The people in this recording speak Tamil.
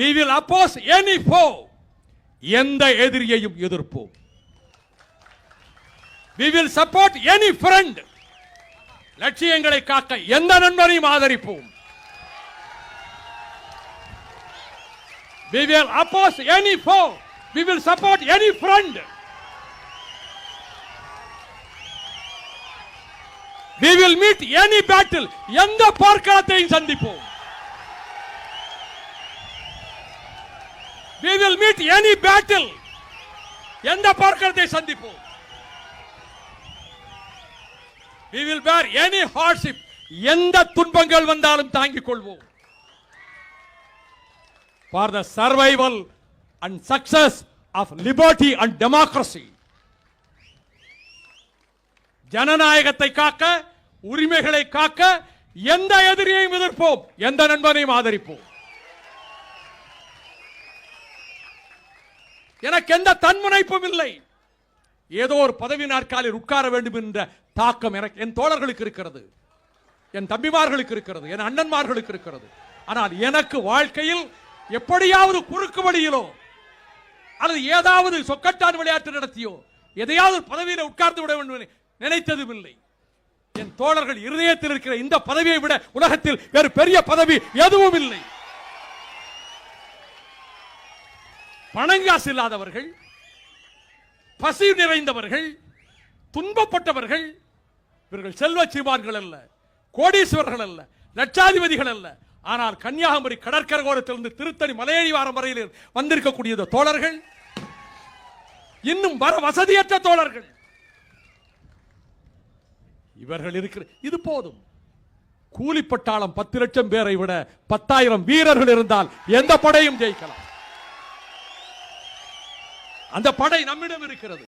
வி வில் அப்போஸ் எனி ஃபோ எந்த எதிரியையும் எதிர்ப்போம் we will support any friend லட்சியங்களை காக்க எந்த நண்பனையும் ஆதரிப்போம் we will oppose any foe we will support any friend we will meet any battle எந்த போர்க்களத்தையும் சந்திப்போம் we will meet any battle. எந்த போர்க்களத்தை சந்திப்போம் we will bear any hardship. எந்த துன்பங்கள் வந்தாலும் தாங்கிக் கொள்வோம். For the survival and success of liberty and democracy. ஜனநாயகத்தை காக்க உரிமைகளை காக்க எந்த எதிரியையும் எதிர்ப்போம். எந்த நண்பனையும் ஆதரிப்போம். எனக்கு எந்த தன்முனைப்பும் இல்லை. ஏதோ ஒரு பதவி நாற்காலில் உட்கார வேண்டும் என்ற தாக்கம் எனக்கு என் தோழர்களுக்கு இருக்கிறது. என் தம்பிமார்களுக்கு இருக்கிறது என் அண்ணன்மார்களுக்கு இருக்கிறது. ஆனால் எனக்கு வாழ்க்கையில் எப்படியாவது குறுக்கு வழியிலோ அல்லது ஏதாவது சொக்கட்டான் விளையாட்டு நடத்தியோ எதையாவது ஒரு உட்கார்ந்து விட வேண்டும் நினைத்ததும் இல்லை. என் தோழர்கள் இருதயத்தில் இருக்கிற இந்த பதவியை விட உலகத்தில் வேறு பெரிய பதவி எதுவும் இல்லை. பணங்காசு இல்லாதவர்கள் பசி நிறைந்தவர்கள் துன்பப்பட்டவர்கள் இவர்கள் செல்வ சீமான்கள் அல்ல கோடீஸ்வரர்கள் அல்ல லட்சாதிபதிகள் அல்ல. ஆனால் கன்னியாகுமரி கடற்கரை ஓரத்திலிருந்து திருத்தணி மலையடிவாரம் வரையில் வந்திருக்கக்கூடிய தோழர்கள் இன்னும் வர வசதியற்ற தோழர்கள். இவர்கள் இருக்கிற இது போதும். கூலிப்பட்டாளம் பத்து லட்சம் பேரை விட பத்தாயிரம் வீரர்கள் இருந்தால் எந்த படையும் ஜெயிக்கலாம். அந்த படை நம்மிடம் இருக்கிறது.